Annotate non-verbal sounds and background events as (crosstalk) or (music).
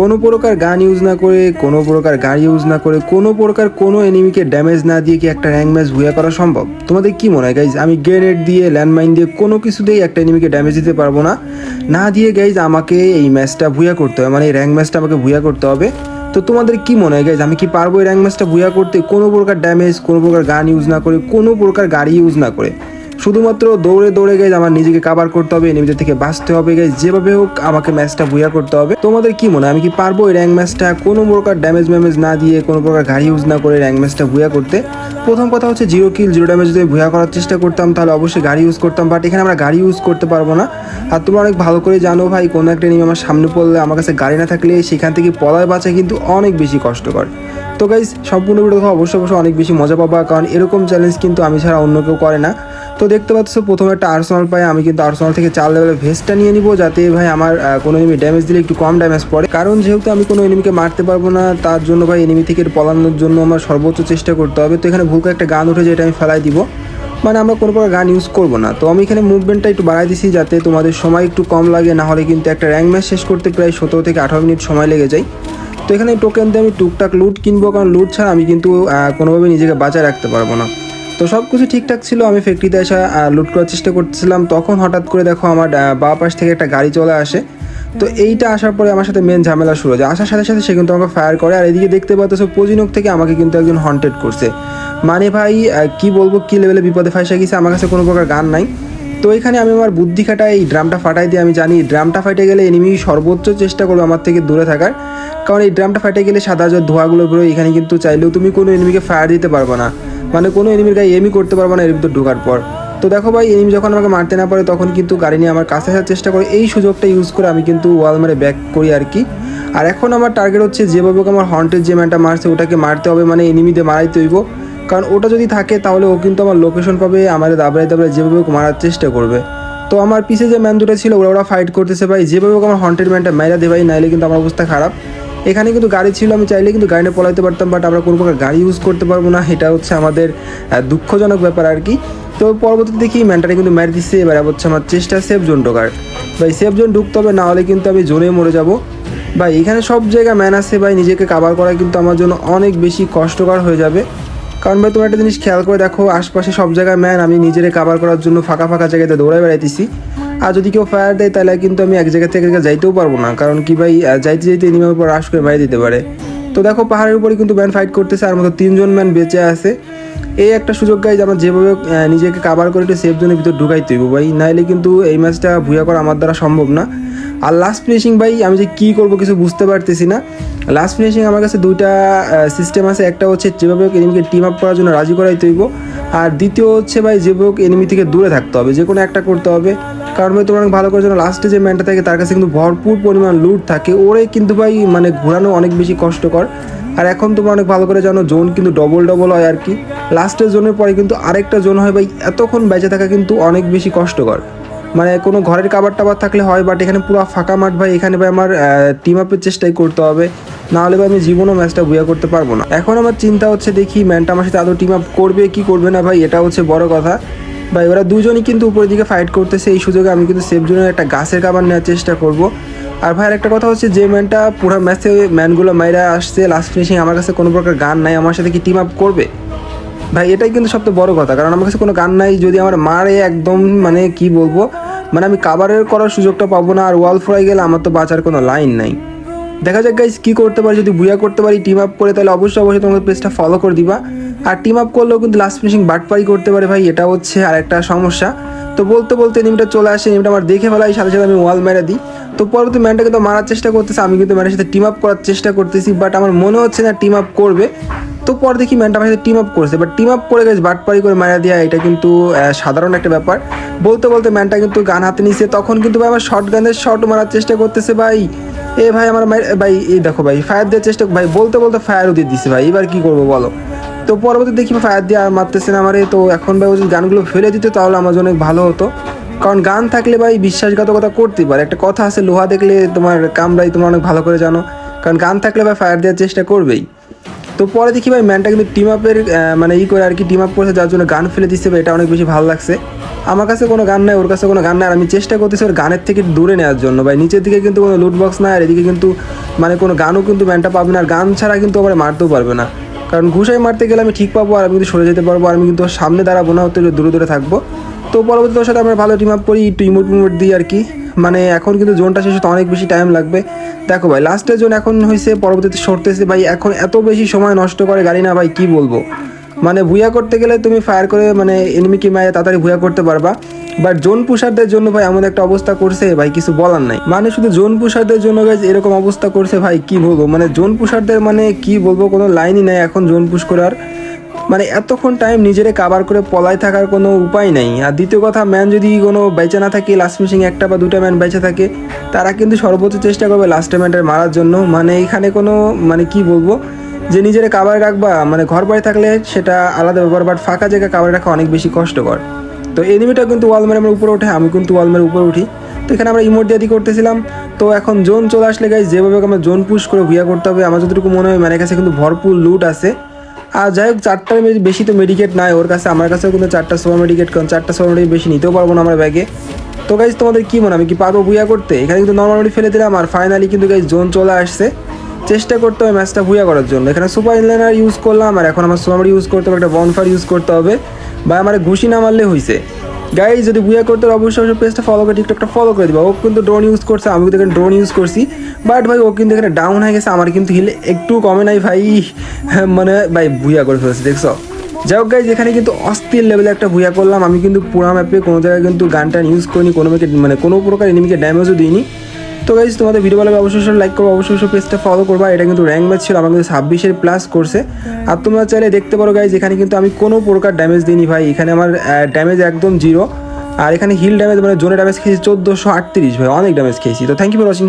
কোনো প্রকার গান ইউজ না করে, কোনো প্রকার গাড়ি ইউজ না করে, কোনো প্রকার কোনো এনিমিকে ড্যামেজ না দিয়ে কি একটা র্যাঙ্ক ম্যাচ ভুয়া করা সম্ভব? তোমাদের কি মনে হয় গাইজ আমি গ্রেনেড দিয়ে ল্যান্ডমাইন দিয়ে কোনো কিছুতেই একটা এনিমিকে ড্যামেজ দিতে পারব না। না দিয়ে গাইজ আমাকে এই ম্যাচটা ভুয়া করতে হবে মানে এই র্যাঙ্ক ম্যাচটা আমাকে ভুয়া করতে হবে। তো তোমাদের কি মনে হয় গাইজ আমি কি পারব এই র্যাঙ্ক ম্যাচটা ভুয়া করতে? কোনো প্রকার ড্যামেজ কোনো প্রকার গান ইউজ না করে, কোনো প্রকার গাড়ি ইউজ না করে। শুধুমাত্র দৌড়ে দৌড়ে গেছে আমার নিজেকে কাবার করতে হবে এনিমিদের থেকে বাঁচতে হবে গাইজ যেভাবে হোক আমাকে ম্যাচটা ভুয়া করতে হবে। তোমাদের কি মনে আমি কি পারব এই র্যাঙ্ক ম্যাচটা কোনো প্রকার ড্যামেজ ম্যামেজ না দিয়ে, কোনো প্রকার গাড়ি ইউজ না করে র্যাঙ্ক ম্যাচটা ভুয়া করতে। প্রথম কথা হচ্ছে জিরো কিল জিরো ড্যামেজ যদি ভুয়া করার চেষ্টা করতাম, তাহলে অবশ্যই গাড়ি ইউজ করতাম বাট এখানে আমরা গাড়ি ইউজ করতে পারব না। আর তোমরা অনেক ভালো করে জানো ভাই, কোনো একটা এনিমি আমার সামনে পড়লে, আমার কাছে গাড়ি না থাকলে সেখান থেকে পলায় বাঁচা কিন্তু অনেক বেশি কষ্টকর। তো গাইজ সম্পূর্ণ ভিডিও অবশ্যই অবশ্যই অনেক বেশি মজা পাবা, কারণ এরকম চ্যালেঞ্জ কিন্তু আমি ছাড়া অন্য কেউ করে না। তো দেখতে পাচ্ছ, প্রথম একটা আর্সোনাল পাই আমি কিন্তু আর্সোনাল থেকে চার লেভেলের ভেস্টটা নিয়ে নিব, যাতে ভাই আমার কোনো এনিমি ড্যামেজ দিলে একটু কম ড্যামেজ পড়ে। কারণ যেহেতু আমি কোনো এনিমিকে মারতে পারব না, তার জন্য ভাই এনিমি থেকে পলানোর জন্য আমার সর্বোচ্চ চেষ্টা করতে হবে। তো এখানে ভুলকে একটা গান উঠে যেটা আমি ফেলাই দিব। মানে আমরা কোনো প্রকার গান ইউজ করব না। তো আমি এখানে মুভমেন্টটা একটু বাড়াই দিছি, যাতে তোমাদের সময় একটু কম লাগে, না হলে কিন্তু একটা র্যাঙ্ক ম্যাচ শেষ করতে প্রায় সতেরো থেকে আঠারো মিনিট সময় লেগে যায়। তো এখানে টোকেন দিয়ে আমি টুকটাক লুট কিনবো, কারণ লুট ছাড়া আমি কিন্তু কোনোভাবে নিজেকে বাঁচায় রাখতে পারব না। তো সব কিছু ঠিকঠাক ছিল আমি ফ্যাক্টরিতে এসে লুট করার চেষ্টা করছিলাম তখন হঠাৎ করে দেখো আমার বাঁ পাশ থেকে একটা গাড়ি চলে আসে। তো এইটা আসার পরে আমার সাথে মেন ঝামেলা শুরু হয় আসার সাথে সাথে সে কিন্তু আমাকে ফায়ার করে। আর এদিকে দেখতে পাচ্ছ পজিনক থেকে আমাকে কিন্তু একজন হন্টেড করছে। মানে ভাই কি বলব কি লেভেলে বিপদে ফাঁসে গেছে আমার কাছে কোনো প্রকার গান নাই। তো এখানে আমি আমার বুদ্ধি খাটাই এই ড্রামটা ফাটাই দিয়ে আমি জানি ড্রামটা ফাটে গেলে এনিমি সর্বোচ্চ চেষ্টা করবে আমার থেকে দূরে থাকার। কারণ এই ড্রামটা ফাটে গেলে সাদা যে ধোঁয়াগুলো বেরোয় এখানে কিন্তু চাইলেও তুমি কোনো এনিমিকে ফায়ার দিতে পারবে না। মানে কোনো এনিমির গায়ে এমই করতে পারবে না, এর ভিতর ঢোকার পর। তো দেখো ভাই এনিমি যখন আমাকে মারতে না পারে, তখন কিন্তু গাড়ি নিয়ে আমার কাছে আসার চেষ্টা করে। এই সুযোগটা ইউজ করে আমি কিন্তু ওয়াল মারে ব্যাক করি আর কি। আর এখন আমার টার্গেট হচ্ছে যেভাবে আমার হন্টের যে ম্যানটা মারছে, ওটাকে মারতে হবে মানে এনিমিতে মারাইতে হইব কারণ ওটা যদি থাকে, তাহলে ও কিন্তু আমার লোকেশন পাবে আমার দাবড়াই দাবড়াই যেভাবে মারার চেষ্টা করবে। তো আমার পিছে যে ম্যান দুটো ছিল, ওরা ওরা ফাইট করতেছে ভাই। যেভাবে আমার হন্টেড ম্যানটা মাইরা দে ভাই, নাইলে কিন্তু আমার অবস্থা খারাপ। এখানে কিন্তু গাড়ি ছিল, আমি চাইলে কিন্তু গাড়ি নিয়ে পলাইতে পারতাম বাট আমরা কোনো প্রকার গাড়ি ইউজ করতে পারব না। এটা হচ্ছে আমাদের দুঃখজনক ব্যাপার আর কি। তো পরবর্তীতে দেখি, ম্যানটারে কিন্তু মেরে দিচ্ছে এবার হচ্ছে আমার চেষ্টা সেফ জোন ঢোকার। ভাই সেফ জোন ঢুকতে হবে, না হলে কিন্তু আমি জোনে মরে যাব। ভাই, এখানে সব জায়গায় ম্যান আছে, ভাই, নিজেকে কাভার করা কিন্তু আমার জন্য অনেক বেশি কষ্টকর হয়ে যাবে। কারণ ভাই, তোমার একটা জিনিস খেয়াল করে দেখো, আশপাশে সব জায়গায় ম্যান আমি নিজেরে কাভার করার জন্য ফাঁকা ফাঁকা জায়গাতে দৌড়াই বেড়াইতেছি। আর যদি কেউ ফায়ার দেয়, তাহলে কিন্তু আমি এক জায়গা থেকে যাইতেও পারব না। কারণ কি ভাই যাইতে যাইতে এনিমের উপর রাশ করে মারি দিতে পারে। তো দেখো, পাহাড়ের উপরে কিন্তু ম্যান ফাইট করতেছে, আর মতো তিনজন ম্যান বেঁচে আছে। এই একটা সুযোগ গাইজ আমার যেভাবে নিজেকে কাভার করে একটু সেফ জোনের ভিতর ঢুকাইতে হইব ভাই। নাইলে কিন্তু এই ম্যাচটা ভুয়া করা আমার দ্বারা সম্ভব না। আর লাস্ট ফিনিশিং ভাই, আমি যে কী করব কিছু বুঝতে পারতেছি না। লাস্ট ফিনিশিং আমার কাছে দুইটা সিস্টেম আছে। একটা হচ্ছে যেভাবে হোক এনিমিকে টিম আপ করার জন্য রাজি করাই হইব। আর দ্বিতীয় হচ্ছে ভাই, যেভাবে হোক এনিমি থেকে দূরে থাকতে হবে। যে কোনো একটা করতে হবে। কারণ ভাই, তোমরা অনেক ভালো করে জানো লাস্টে যে ম্যানটা থাকে, তার কাছে কিন্তু ভরপুর পরিমাণ লুট থাকে। ওরে কিন্তু ভাই মানে ঘোরানো অনেক বেশি কষ্টকর। আর এখন তোমরা অনেক ভালো করে জানো জোন কিন্তু ডবল ডবল হয় আর কি। লাস্টের জোনের পরে কিন্তু আরেকটা জোন হয় ভাই, এতক্ষণ বেঁচে থাকা কিন্তু অনেক বেশি কষ্টকর। মানে কোনো ঘরের কাবার টাবার থাকলে হয় বাট এখানে পুরো ফাঁকা মাঠ ভাই, এখানে ভাই আমার টিম আপের চেষ্টাই করতে হবে। না হলে ভাই আমি জীবনও ম্যাচটা বুয়া করতে পারব না। এখন আমার চিন্তা হচ্ছে, দেখি ম্যানটা আমার সাথে আদৌ টিম আপ করবে, কি করবে না ভাই, এটা হচ্ছে বড় কথা। ভাই, ওরা দুজনই কিন্তু উপরের দিকে ফাইট করতেছে। এই সুযোগে আমি কিন্তু সেফ জোনের একটা গাছের কাবার নেওয়ার চেষ্টা করব। আর ভাই একটা কথা হচ্ছে, যে ম্যানটা পুরো ম্যাচে ম্যানগুলো মাইরা আসছে লাস্ট ফিনিশিং আমার কাছে কোনো প্রকার গান নাই, আমার সাথে কি টিম আপ করবে? ভাই, এটাই কিন্তু সবচেয়ে বড় কথা, কারণ আমার কাছে কোনো গান নাই, যদি আমার মারে একদম মানে কি বলব মানে আমি কাভারের করার সুযোগটা পাবো না, আর ওয়াল ফ্রাই গেলে আমার তো বাঁচার কোনো লাইন নাই। দেখা যাক গাইজ কী করতে পারি, যদি বুয়া করতে পারি টিম আপ করে, তাহলে অবশ্যই অবশ্যই তোমাদের পেজটা ফলো করে দিবা। আর টিম আপ করলেও কিন্তু লাস্ট ফিনিশিং বাটপারি করতে পারে ভাই, এটা হচ্ছে আর একটা সমস্যা। তো বলতে বলতে নিমটা চলে আসে নিমটা আমার দেখে ফেলাই, সাথে সাথে আমি ওয়াল মেরে দিই। তো পরবর্তী ম্যানটা কিন্তু মারার চেষ্টা করতেছে, আমি কিন্তু ম্যানের সাথে টিম আপ করার চেষ্টা করতেছি বাট আমার মনে হচ্ছে না টিম আপ করবে। তো পর দেখি ম্যানটা আমার সাথে টিম আপ করছে বাট টিম আপ করে গেছে বাটপারি করে মারা দেওয়া এটা কিন্তু সাধারণ একটা ব্যাপার। বলতে বলতে ম্যানটা কিন্তু গান হাতে নিছে, তখন কিন্তু ভাই আমার শর্ট গানের শর্ট মারার চেষ্টা করতেছে ভাই। এ ভাই আমার মার- ভাই, এই দেখো ভাই ফায়ার দেওয়ার চেষ্টা ভাই, বলতে বলতে ফায়ারও দিয়ে দিছে ভাই, এবার কি করব বলো? তো পরবর্তী দেখি ফায়ার দিয়ে আর মারতেছে না আমারে, তো এখন ভাই ও যদি গানগুলো ফেলে দিত তাহলে আমার জন্য ভালো হতো। কারণ গান থাকলে ভাই বিশ্বাসঘাতকতা করতে পারে। একটা কথা আছে, লোহা দেখলে তোমার কামরাই তোমার অনেক ভালো করে জানো। কারণ গান থাকলে ভাই ফায়ার দেওয়ার চেষ্টা করবেই। তো পরে দেখি ভাই ম্যানটা কিন্তু টিম আপের মানে ই করে আর কি টিম আপ করেছে, যার জন্য গান ফেলে দিচ্ছে এটা অনেক বেশি ভালো লাগছে। আমার কাছে কোনো গান নাই, ওর কাছে কোনো গান নাই, আর আমি চেষ্টা করতেছি ওর গানের থেকে দূরে নেওয়ার জন্য ভাই। নিচের দিকে কিন্তু কোনো লুট বক্স নাই, আর এদিকে কিন্তু মানে কোনো গানও কিন্তু ম্যানটা পাবে না, আর গান ছাড়া কিন্তু আবার মারতেও পারবে না। কারণ ঘুষাই মারতে গেলে আমি ঠিক পাবো, আর আমি কিন্তু সরে যেতে পারব, আর আমি কিন্তু সামনে দাঁড়াবো না হতে দূরে দূরে থাকব। তো পরবর্তীতে ওর সাথে আমরা ভালো টিম আপ করি, একটু ইমোট ইমোট দিই আর কি। মানে এখন কিন্তু জোনটা শেষ হতে অনেক বেশি টাইম লাগবে। দেখো ভাই লাস্টের জোন এখন হয়েছে, পরবর্তীতে সরতেছে। ভাই, এখন এত বেশি সময় নষ্ট করে গাড়ি না, ভাই, কি বলব? মানে ভুয়া করতে গেলে তুমি ফায়ার করে মানে এনিমিকে মায়ে তাড়াতাড়ি ভুয়া করতে পারবা। বাট জোন পুষারদের জন্য ভাই এমন একটা অবস্থা করছে, ভাই, কিছু বলার নাই। মানে শুধু জোন পুষারদের জন্য গাইজ এরকম অবস্থা করছে, ভাই, কি বলব? মানে জোন পুষারদের মানে কি বলব, কোনো লাইনই নাই এখন জোন পুশ করার। মানে এতক্ষণ টাইম নিজেরে কাবার করে পলায় থাকার কোনো উপায় নেই। আর দ্বিতীয় কথা ম্যান যদি কোনো বেঁচে না থাকে লাস্ট মিশিং একটা বা দুটা ম্যান বেঁচে থাকে, তারা কিন্তু সর্বোচ্চ চেষ্টা করবে লাস্ট ম্যানটার মারার জন্য। মানে এখানে কোনো মানে কি বলব, যে নিজের কাবার রাখবা মানে ঘর বাড়ি থাকলে সেটা আলাদা ব্যাপার বাট ফাঁকা জায়গায় কাবার রাখা অনেক বেশি কষ্টকর। তো এনিমিটা কিন্তু ওয়ালমের আমার উপরে ওঠে, আমি কিন্তু ওয়ালমের উপরে উঠি। তো এখানে আমরা ইমোট দিয়ে করতেছিলাম। তো এখন জোন চলে আসলে গাইজ যেভাবে আমরা জোন পুশ করে ভিয়া করতে হবে। আমার যতটুকু মনে হয় মানে কাছে কিন্তু ভরপুর লুট আছে। আর যাই হোক, চারটার বেশি তো মেডিকেট নাই। ওর কাছে আমার কাছেও কিন্তু চারটা সুপার মেডিকেট কারণ চারটা সোয়া মেডিকেট বেশি নিতেও পারব না আমার ব্যাগে তো গাইজ তোমাদের কী মনে আমি কি পারব বুয়া করতে? এখানে কিন্তু নর্মালি ফেলে দিলাম আর ফাইনালি কিন্তু গাইজ জোন চলে আসছে। চেষ্টা করতে হবে ম্যাচটা ভুয়া করার জন্য। এখানে সুপার ইনলাইনার ইউজ করলাম আর এখন আমার সোমারি ইউজ করতে হবে, একটা বনফার ইউজ করতে হবে। বা আমার ঘুষি না মারলে হয়েছে গাইজ যদি বুয়া করতে অবশ্যই অবশ্যই পেজটা ফলো করে টিকটকটা ফলো করে দিবা। ও কিন্তু ড্রোন ইউজ করছে আমি কিন্তু এখানে ড্রোন ইউজ করছি। বাট ভাই, ও কিন্তু এখানে ডাউন হয়ে গেছে, আমার কিন্তু হিলে একটু কমে নাই ভাই। (laughs) মানে ভাই বুয়া করে ফেলেছে, দেখছ? যাই হোক গাইজ এখানে কিন্তু অস্থির লেভেলে একটা ভুয়া করলাম। আমি কিন্তু পুরা ম্যাপে কোনো জায়গায় কিন্তু গানটা ইউজ করিনি, কোনো মানে কোনো প্রকার এনিমিকে ড্যামেজও দিইনি। তো গাইজ তোমাদের ভিডিও ভালো লাগলে অবশ্যই লাইক করব অবশ্যই অবশ্যই পেজটা ফলো করবা। এটা কিন্তু র্যাঙ্ক ম্যাচ ছিল আমার কিন্তু ছাব্বিশের প্লাস করছে আর তোমরা চাইলে দেখতে পারো গাইজ এখানে কিন্তু আমি কোনো প্রকার ড্যামেজ দিইনি ভাই। এখানে আমার ড্যামেজ একদম জিরো আর এখানে হিল ড্যামেজ মানে জোনে ড্যামেজ খেয়েছি চোদ্দোশো আটত্রিশ ভাই অনেক ড্যামেজ খেয়েছি। তো থ্যাংক ইউ ফর ওয়াচিং